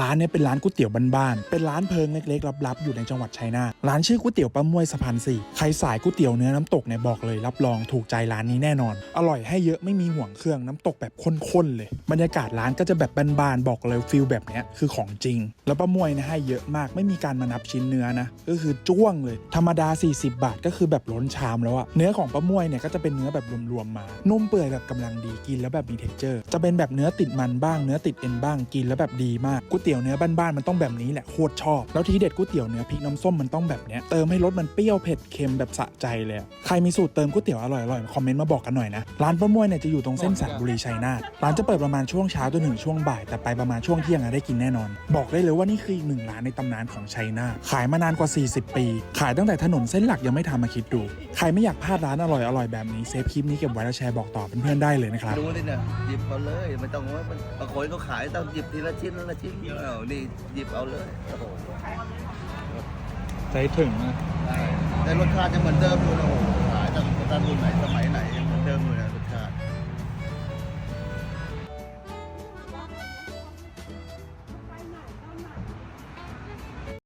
ร้านเนี้เป็นร้านก๋วยเตี๋ยวบ้านๆ เป็นร้านเพิงเล็กๆลับๆ อยู่ในจังหวัดชัยนาท ร้านชื่อก๋วยเตี๋ยวป้ามวยสะพานสี่ใครสายก๋วยเตี๋ยวเนื้อน้ำตกเนี่ยบอกเลยรับรองถูกใจร้านนี้แน่นอน อร่อยให้เยอะไม่มีห่วงเครื่องน้ำตกแบบข้นๆเลย บรรยากาศร้านก็จะแบบบ้านๆบอกเลยฟิลแบบเนี้ยคือของจริง แล้วป้ามวยเนี่ยให้เยอะมากไม่มีการมานับชิ้นเนื้อนะก็คือจ้วงเลย ธรรมดา 40 บาทก็คือแบบล้นชามแล้วอะเนื้อของป้ามวยเนี่ยก็จะเป็นเนื้อแบบรวมๆมา นุ่มเปื่อยแบบกำลังดีกินแล้วแบบมีเท็กเจอร์ จะเป็นแบบเนื้อติดมันบ้างเนื้อติดเอ็นบ้างกินแล้วแบบดีมากก๋วยเตี๋ยวเนื้อบ้านๆมันต้องแบบนี้แหละโคตรชอบ แล้วทีเด็ดก๋วยเตี๋ยวเนื้อพริกน้ำส้มมันต้องแบบเนี้ยเติมให้รสมันเปรี้ยวเผ็ดเค็มแบบสะใจเลยใครมีสูตรเติมก๋วยเตี๋ยวอร่อยๆคอมเมนต์มาบอกกันหน่อยนะร้านป้ามวยเนี่ยจะอยู่ตรงเส้นสระบุรีชัยนาทร้านจะเปิดประมาณช่วงเช้าจนถึงช่วงบ่ายแต่ไปประมาณช่วงเที่ยงอะได้กินแน่นอน บอกได้เลยว่านี่คืออีกหนึ่งร้านในตำนานของชัยนาทขายมานานกว่า 40 ปี ขายตั้งแต่ถนนเส้นหลักยังไม่ทำมาคิดดู ใครไม่อยากพลาดร้านอร่อยๆแบบนี้เซฟคลิปนี้เก็บไว้แล้วแชร์บอกต่อเพื่อนๆได้เลยนะครับดูนี่เนี่ยหยิบเอาเลยไม่ต้องว่ามันบางคนเขาขายต้องหยิบทีละชิ้นละชิ้นเอานี่หยิบเอาเลยโอ้โหใจถึงนะได้แต่รสชาติยังเหมือนเดิมอยู่นะโอ้โหขายตั้งแต่รุ่นไหนส